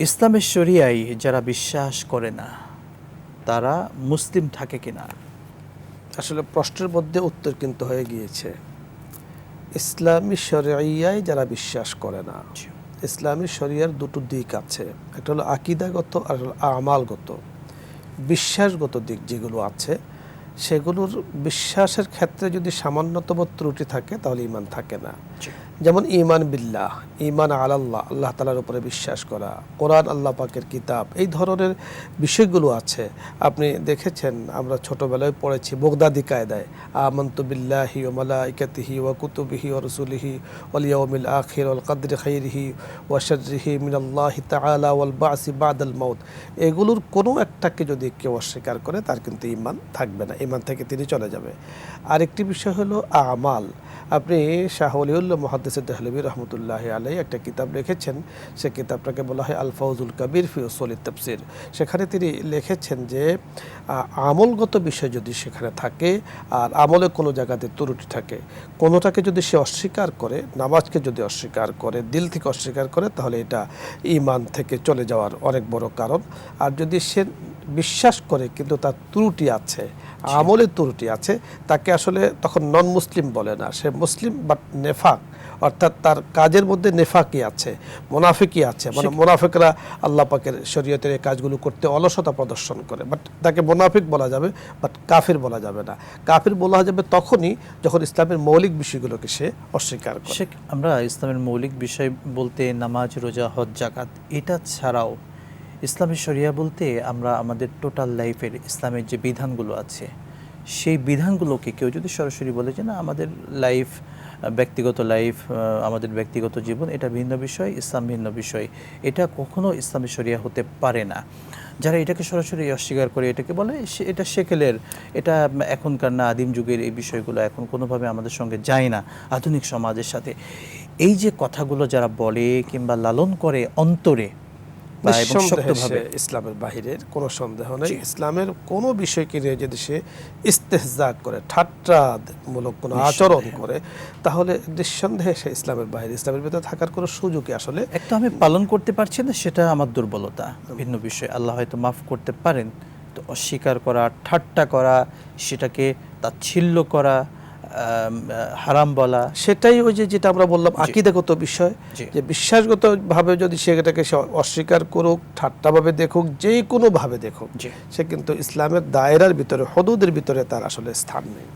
ইসলামের শরিয়ায় যারা বিশ্বাস করে না তারা মুসলিম থাকে কিনা? আসলে প্রশ্নের মধ্যে উত্তর কিন্তু হয়ে গিয়েছে। ইসলামী শরিয়ায় যারা বিশ্বাস করে না ইসলামী শরিয়ার দুটো দিক আছে। একটা হলো আকিদাগত আর আমালগত বিশ্বাসগত দিক যেগুলো আছে সেগুলোর বিশ্বাসের ক্ষেত্রে যদি সামান্যতম ত্রুটি থাকে তাহলে ইমান থাকে না। যেমন ইমান বিল্লাহ ইমান আলাল্লাহ, আল্লাহ তালার উপরে বিশ্বাস করা, কোরআন, আল্লাহ পাকের কিতাব, এই ধরনের বিষয়গুলো আছে। আপনি দেখেছেন, আমরা ছোটোবেলায় পড়েছি বগদাদি কায়দায়, আমন্ত বিল্লাহি ও মালাইকাতিহি ওয়া কুতুবিহি ও রসুলিহি ওয়াল ইয়াউমিল আখির ওয়াল কদরি খাইরিহি ওয়া শাররিহি মিনাল্লাহি তাআলা ওয়াল বাসি বাদল মৌত এগুলোর কোনো একটাকে যদি কেউ অস্বীকার করে, তার কিন্তু ইমান থাকবে না ইমান থেকে তিনি চলে যাবে। আরেকটি বিষয় হলো আমাল। আপনি শাহ অলিউল্লাহ মহাদ্দেসের দেহলবী রহমতুল্লাহ আলাই একটা কিতাব লিখেছেন। সে কিতাবটাকে বলা হয় আল ফাউজুল কবির ফি উসুলিত তফসির। সেখানে তিনি লিখেছেন যে আমলগত বিষয় যদি সেখানে থাকে, আর আমলে কোনো জায়গাতে ত্রুটি থাকে, কোনোটাকে যদি সে অস্বীকার করে, নামাজকে যদি অস্বীকার করে, দিল থেকে অস্বীকার করে, তাহলে এটা ইমান থেকে চলে যাওয়ার অনেক বড় কারণ। আর যদি সে বিশ্বাস করে কিন্তু তার ত্রুটি আছে আমলের ত্রুটি আছে তাকে আসলে তখন নন মুসলিম বলে না। সে মুসলিম বাট নেফাক অর্থাৎ তার কাজের মধ্যে নেফাকি আছে মোনাফিকই আছে। মানে মোনাফিকরা আল্লাহ পাকের শরীয়তের এই কাজগুলো করতে অলসতা প্রদর্শন করে। বাট তাকে মোনাফিক বলা যাবে বাট কাফির বলা যাবে না। কাফির বলা যাবে তখনই যখন ইসলামের মৌলিক বিষয়গুলোকে সে অস্বীকার করে। সে আমরা ইসলামের মৌলিক বিষয় বলতে নামাজ রোজা হজ জাকাত এটা ছাড়াও ইসলামের শরিয়া বলতে আমরা আমাদের টোটাল লাইফের ইসলামের যে বিধানগুলো আছে, সেই বিধানগুলোকে কেউ যদি সরাসরি বলে যে না, আমাদের লাইফ ব্যক্তিগত লাইফ আমাদের ব্যক্তিগত জীবন, এটা ভিন্ন বিষয়, ইসলাম ভিন্ন বিষয়, এটা কখনো ইসলামী শরিয়া হতে পারে না। যারা এটাকে সরাসরি অস্বীকার করে এটাকে বলে এটা সেকেলের, এটা এখনকার না আদিম যুগের এই বিষয়গুলো এখন কোনোভাবে আমাদের সঙ্গে যায় না আধুনিক সমাজের সাথে। এই যে কথাগুলো যারা বলে কিংবা লালন করে অন্তরে ইসলামের বাহিরের কোনো সন্দেহ নেই। ইসলামের কোনো বিষয়কে নিয়ে যদি সে ইস্তেহজা করে ঠাট্টামূলক কোনো আচরণ করে তাহলে নিঃসন্দেহে সে ইসলামের বাইরে ইসলামের ভিতরে থাকার কোনো সুযোগই আসলে একটা আমি পালন করতে পারছি না সেটা আমার দুর্বলতা। ভিন্ন বিষয়। আল্লাহ হয়তো মাফ করতে পারেন তো অস্বীকার করা ঠাট্টা করা সেটাকে তাচ্ছিল্য করা হারাম বলা সেটাই ওই যে যেটা আমরা বললাম আকিদাগত বিষয়। যে বিশ্বাসগত ভাবে যদি সেটাকে সে অস্বীকার করুক ঠাট্টাভাবে দেখুক যে কোনো ভাবে দেখুক সে কিন্তু ইসলামের দায়রার ভিতরে হদুদের ভিতরে তার আসলে স্থান নেই।